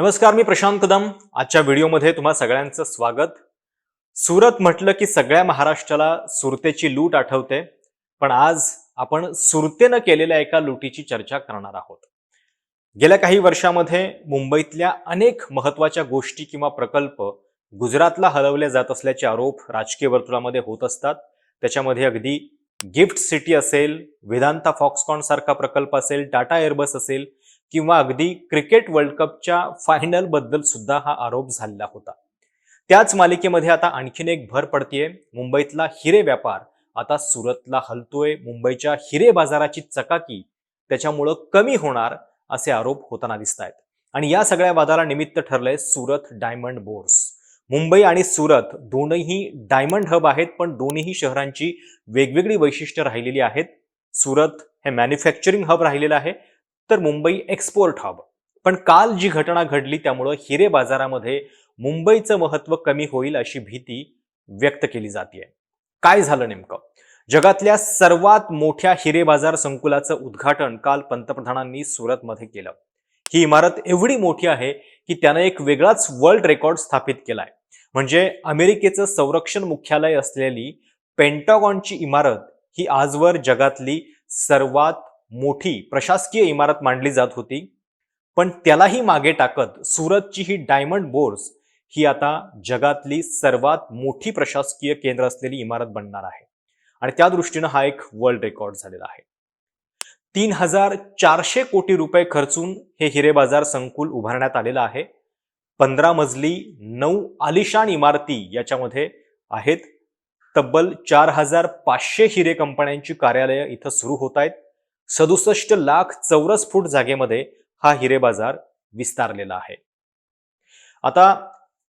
नमस्कार मी प्रशांत कदम आजच्या व्हिडिओमध्ये तुम्हा सगळ्यांचं स्वागत. सुरत म्हटलं की सगळ्या महाराष्ट्राला सुरतेची लूट आठवते पण आज आपण सुरतेनं केलेल्या एका लुटीची चर्चा करणार आहोत. गेल्या काही वर्षामध्ये मुंबईतल्या अनेक महत्त्वाच्या गोष्टी किंवा प्रकल्प गुजरातला हलवले जात असल्याचे आरोप राजकीय वर्तुळामध्ये होत असतात. त्याच्यामध्ये अगदी गिफ्ट सिटी असेल वेदांता फॉक्सकॉन सारखा प्रकल्प असेल टाटा एअरबस असेल किंवा अगदी क्रिकेट वर्ल्ड कपच्या फायनलबद्दल सुद्धा हा आरोप झालेला होता. त्याच मालिकेमध्ये आता आणखीन एक भर पडतीये. मुंबईतला हिरे व्यापार आता सुरतला हलतोय. मुंबईच्या हिरे बाजाराची चकाकी त्याच्यामुळं कमी होणार असे आरोप होताना दिसत आहेत आणि या सगळ्या वादाला निमित्त ठरलंय सुरत डायमंड बोर्स. मुंबई आणि सुरत दोनही डायमंड हब आहेत पण दोन्ही शहरांची वेगवेगळी वैशिष्ट्य राहिलेली आहेत. सुरत हे मॅन्युफॅक्चरिंग हब राहिलेलं आहे. तर मुंबई एक्सपोर्ट हब पण काल जी घटना घडली त्यामुळं हिरे बाजारामध्ये मुंबईचं महत्त्व कमी होईल अशी भीती व्यक्त केली जाते काय झालं नेमकं? जगातल्या सर्वात मोठ्या हिरे बाजार संकुलाचं उद्घाटन काल पंतप्रधानांनी सुरतमध्ये केलं. ही इमारत एवढी मोठी आहे की त्यानं एक वेगळाच वर्ल्ड रेकॉर्ड स्थापित केलाय. म्हणजे अमेरिकेचं संरक्षण मुख्यालय असलेली पेंटागॉनची इमारत ही आजवर जगातली सर्वात मोठी प्रशासकीय इमारत मांडली जात होती. पण त्यालाही मागे टाकत सुरतची ही डायमंड बोर्स ही आता जगातली सर्वात मोठी प्रशासकीय केंद्र असलेली इमारत बनणार आहे. आणि त्या दृष्टीनं हा एक वर्ल्ड रेकॉर्ड झालेला आहे. तीन हजार चारशे कोटी रुपये खर्चून हे हिरे बाजार संकुल उभारण्यात आलेलं आहे. पंधरा मजली नऊ आलिशान इमारती याच्यामध्ये आहेत. तब्बल चार हजार पाचशे हिरे कंपन्यांची कार्यालयं इथं सुरू होत आहेत. सदुसष्ट लाख चौरस फूट जागेमध्ये हा हिरे बाजार विस्तारलेला आहे. आता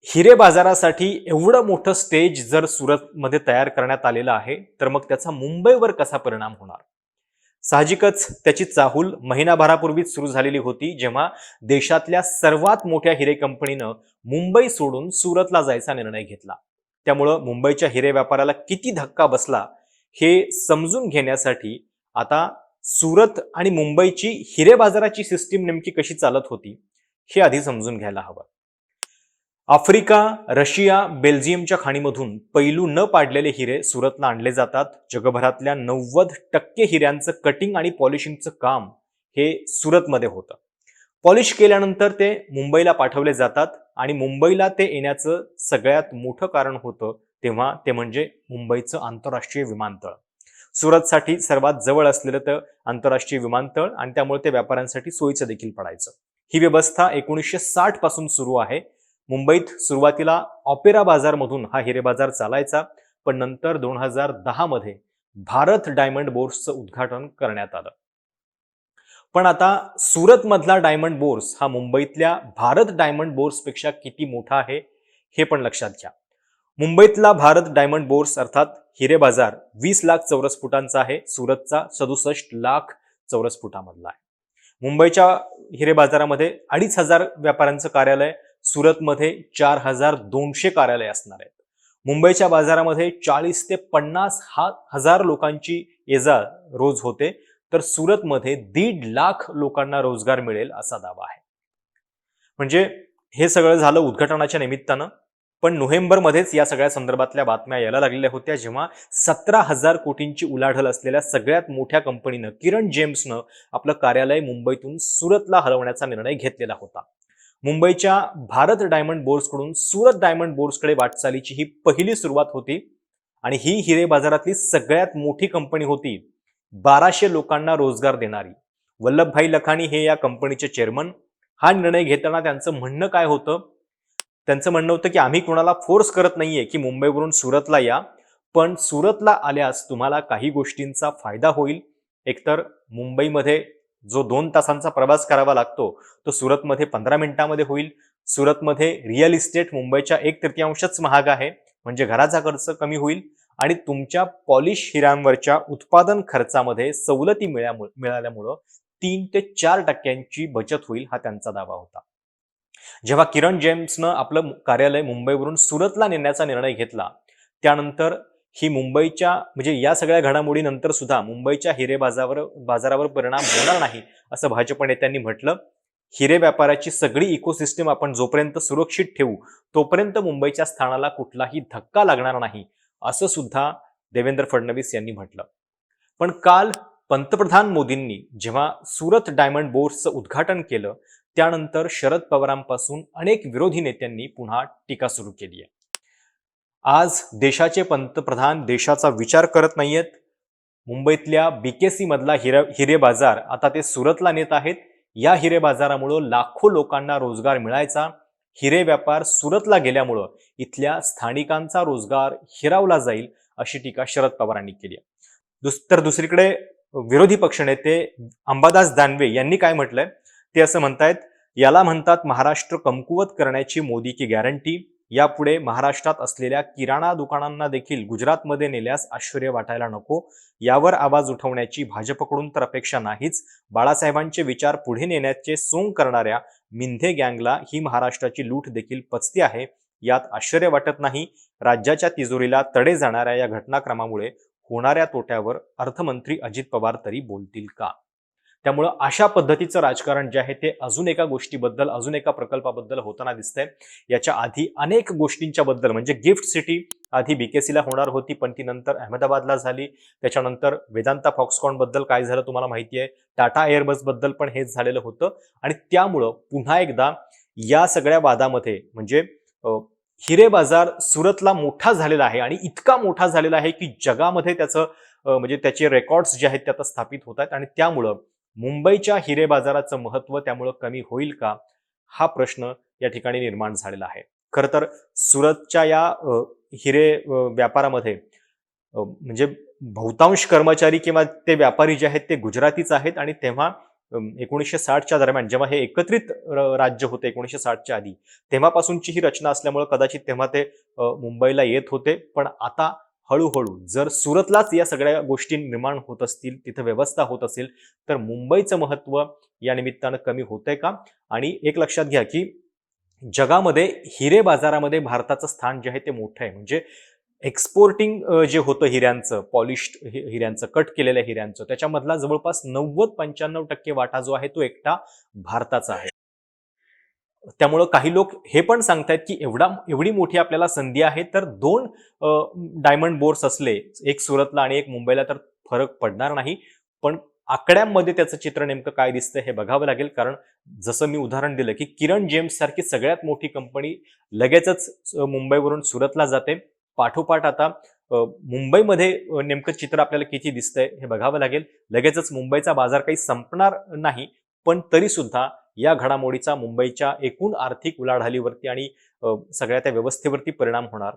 हिरे बाजारासाठी एवढं मोठं स्टेज जर सुरतमध्ये तयार करण्यात आलेलं आहे तर मग त्याचा मुंबईवर कसा परिणाम होणार? साहजिकच त्याची चाहूल महिनाभरापूर्वीच सुरू झालेली होती जेव्हा देशातल्या सर्वात मोठ्या हिरे कंपनीनं मुंबई सोडून सुरतला जायचा निर्णय घेतला. त्यामुळं मुंबईच्या हिरे व्यापाराला किती धक्का बसला हे समजून घेण्यासाठी आता सुरत आणि मुंबईची हिरे बाजाराची सिस्टीम नेमकी कशी चालत होती हे आधी समजून घ्यायला हवं. आफ्रिका रशिया बेल्जियमच्या खाणीमधून पैलू न पाडलेले हिरे सुरतला आणले जातात. जगभरातल्या नव्वद टक्के हिऱ्यांचं कटिंग आणि पॉलिशिंगचं काम हे सुरतमध्ये होतं. पॉलिश केल्यानंतर ते मुंबईला पाठवले जातात आणि मुंबईला ते येण्याचं सगळ्यात मोठं कारण होतं तेव्हा ते म्हणजे मुंबईचं आंतरराष्ट्रीय विमानतळ. सुरतसाठी सर्वात जवळ असलेलं तर आंतरराष्ट्रीय विमानतळ आणि त्यामुळे ते व्यापाऱ्यांसाठी सोयीचं देखील पडायचं. ही व्यवस्था एकोणीसशे साठपासून सुरू आहे. मुंबईत सुरुवातीला ऑपेरा बाजारमधून हा हिरे बाजार चालायचा पण नंतर दोन हजार दहा मध्ये भारत डायमंड बोर्सचं उद्घाटन करण्यात आलं. पण आता सुरतमधला डायमंड बोर्स हा मुंबईतल्या भारत डायमंड बोर्सपेक्षा किती मोठा आहे हे पण लक्षात घ्या. मुंबईतला भारत डायमंड बोर्स अर्थात हिरे बाजार वीस लाख चौरस फुटांचा आहे. सुरतचा सदुसष्ट लाख चौरस फुटामधला आहे. मुंबईच्या हिरे बाजारामध्ये अडीच हजार व्यापाऱ्यांचं कार्यालय सुरतमध्ये चार हजार दोनशे कार्यालय असणार आहेत. मुंबईच्या बाजारामध्ये चाळीस ते पन्नास हा हजार लोकांची येजा रोज होते. तर सुरतमध्ये दीड लाख लोकांना रोजगार मिळेल असा दावा आहे. म्हणजे हे सगळं झालं उद्घाटनाच्या निमित्तानं. पण नोव्हेंबरमध्येच या सगळ्या संदर्भातल्या बातम्या यायला लागलेल्या होत्या जेव्हा सतरा हजार कोटींची उलाढल असलेल्या सगळ्यात मोठ्या कंपनीनं किरण जेम्सनं आपलं कार्यालय मुंबईतून सुरतला हलवण्याचा निर्णय घेतलेला होता. मुंबईच्या भारत डायमंड बोर्सकडून सुरत डायमंड बोर्सकडे वाटचालीची ही पहिली सुरुवात होती आणि ही हिरे बाजारातली सगळ्यात मोठी कंपनी होती बाराशे लोकांना रोजगार देणारी. वल्लभभाई लखानी हे या कंपनीचे चेअरमन. हा निर्णय घेताना त्यांचं म्हणणं काय होतं? त्यांचं म्हणणं होतं की आम्ही कोणाला फोर्स करत नाहीये की मुंबईवरून सुरतला या पण सुरतला आल्यास तुम्हाला काही गोष्टींचा फायदा होईल. एकतर मुंबईमध्ये जो दोन तासांचा प्रवास करावा लागतो तो सुरतमध्ये पंधरा मिनिटांमध्ये होईल. सुरतमध्ये रिअल इस्टेट मुंबईच्या एक तृतीयांशच महाग आहे म्हणजे घराचा खर्च कमी होईल आणि तुमच्या पॉलिश हिऱ्यांवरच्या उत्पादन खर्चामध्ये सवलती मिळाल्यामुळं तीन ते चार टक्क्यांची बचत होईल हा त्यांचा दावा होता. जेव्हा किरण जेम्सनं आपलं कार्यालय मुंबईवरून सुरतला नेण्याचा निर्णय घेतला त्यानंतर ही मुंबईच्या म्हणजे या सगळ्या घडामोडीनंतर सुद्धा मुंबईच्या हिरे बाजारावर बाजारावर परिणाम होणार नाही असं भाजप नेत्यांनी म्हटलं. हिरे व्यापाराची सगळी इकोसिस्टम आपण जोपर्यंत सुरक्षित ठेवू तोपर्यंत मुंबईच्या स्थानाला कुठलाही धक्का लागणार नाही असं सुद्धा देवेंद्र फडणवीस यांनी म्हटलं. पण काल पंतप्रधान मोदींनी जेव्हा सुरत डायमंड बोर्सचं उद्घाटन केलं त्यानंतर शरद पवारांपासून अनेक विरोधी नेत्यांनी पुन्हा टीका सुरू केली आहे. आज देशाचे पंतप्रधान देशाचा विचार करत नाहीयेत. मुंबईतल्या बीकेसी मधला हिरे हिरे बाजार आता ते सुरतला नेत आहेत. या हिरे बाजारामुळं लाखो लोकांना रोजगार मिळायचा. हिरे व्यापार सुरतला गेल्यामुळं इथल्या स्थानिकांचा रोजगार हिरावला जाईल अशी टीका शरद पवारांनी केली आहे. दुस तर दुसरीकडे विरोधी पक्षनेते अंबादास दानवे यांनी काय म्हटलंय? ते असं म्हणतायत याला म्हणतात महाराष्ट्र कमकुवत करण्याची मोदी की गॅरंटी. यापुढे महाराष्ट्रात असलेल्या किराणा दुकानांना देखील गुजरातमध्ये नेल्यास आश्चर्य वाटायला नको. यावर आवाज उठवण्याची भाजपकडून तर अपेक्षा नाहीच. बाळासाहेबांचे विचार पुढे नेण्याचे सोंग करणाऱ्या मिंधे गँगला ही महाराष्ट्राची लूट देखील पचती आहे. यात आश्चर्य वाटत नाही. राज्याच्या तिजोरीला तडे जाणाऱ्या या घटनाक्रमामुळे होणाऱ्या तोट्यावर अर्थमंत्री अजित पवार तरी बोलतील का? त्यामुळं अशा पद्धतीचं राजकारण जे आहे ते अजून एका गोष्टीबद्दल अजून एका प्रकल्पाबद्दल होताना दिसतंय. याच्या आधी अनेक गोष्टींच्या बद्दल म्हणजे गिफ्ट सिटी आधी बीकेसीला होणार होती पण ती नंतर अहमदाबादला झाली. त्याच्यानंतर वेदांता फॉक्सकॉनबद्दल काय झालं तुम्हाला माहिती आहे. टाटा एअरबसबद्दल पण हेच झालेलं होतं. आणि त्यामुळं पुन्हा एकदा या सगळ्या वादामध्ये म्हणजे हिरे बाजार सुरतला मोठा झालेला आहे आणि इतका मोठा झालेला आहे की जगामध्ये त्याचं म्हणजे त्याचे रेकॉर्ड्स जे आहेत ते आता स्थापित होत आहेत. आणि त्यामुळं मुंबईच्या हिरे बाजाराचं महत्त्व त्यामुळं कमी होईल का? हा प्रश्न या ठिकाणी निर्माण झालेला आहे. खरं तर सुरतच्या या हिरे व्यापारामध्ये म्हणजे बहुतांश कर्मचारी किंवा ते व्यापारी जे आहेत ते गुजरातीच आहेत आणि तेव्हा एकोणीसशे साठच्या दरम्यान जेव्हा हे एकत्रित र- राज्य होते एकोणीसशे साठच्या आधी तेव्हापासूनची ही रचना असल्यामुळे कदाचित तेव्हा ते मुंबईला येत होते. पण आता हळूहळू. जर सुरतलाच या सगळ्या गोष्टी निर्माण होत असतील तिथं व्यवस्था होत असेल तर मुंबईचं महत्त्व या निमित्तानं कमी होतंय का? आणि एक लक्षात घ्या की जगामध्ये हिरे बाजारामध्ये भारताचं स्थान जे आहे ते मोठं आहे. म्हणजे एक्सपोर्टिंग जे होतं हिऱ्यांचं पॉलिश्ड हिऱ्यांचं कट केलेल्या हिऱ्यांचं त्याच्यामधला जवळपास नव्वद पंच्याण्णव टक्के वाटा जो आहे तो एकटा भारताचा आहे. त्यामुळं काही लोक हे पण सांगतायत की एवढा एवढी मोठी आपल्याला संधी आहे तर दोन डायमंड बोर्स असले एक सुरतला आणि एक मुंबईला तर फरक पडणार नाही. पण आकड्यांमध्ये त्याचं चित्र नेमकं काय दिसतंय हे बघावं लागेल. कारण जसं मी उदाहरण दिलं की किरण जेम्स सारखी सगळ्यात मोठी कंपनी लगेचच मुंबईवरून सुरतला जाते. पाठोपाठ आता मुंबईमध्ये नेमकं चित्र आपल्याला किती दिसतंय हे बघावं लागेल. लगेचच मुंबईचा बाजार काही संपणार नाही. पण तरी सुद्धा या घडामोडीचा मुंबईच्या एकूण आर्थिक उलाढालीवरती आणि सगळ्या त्या व्यवस्थेवरती परिणाम होणार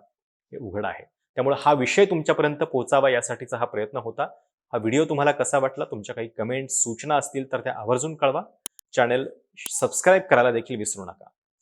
हे उघड आहे. त्यामुळे हा विषय तुमच्यापर्यंत पोहोचावा यासाठीचा हा प्रयत्न होता. हा व्हिडिओ तुम्हाला कसा वाटला तुमच्या काही कमेंट सूचना असतील तर त्या आवर्जून कळवा. चॅनेल सबस्क्राईब करायला देखील विसरू नका.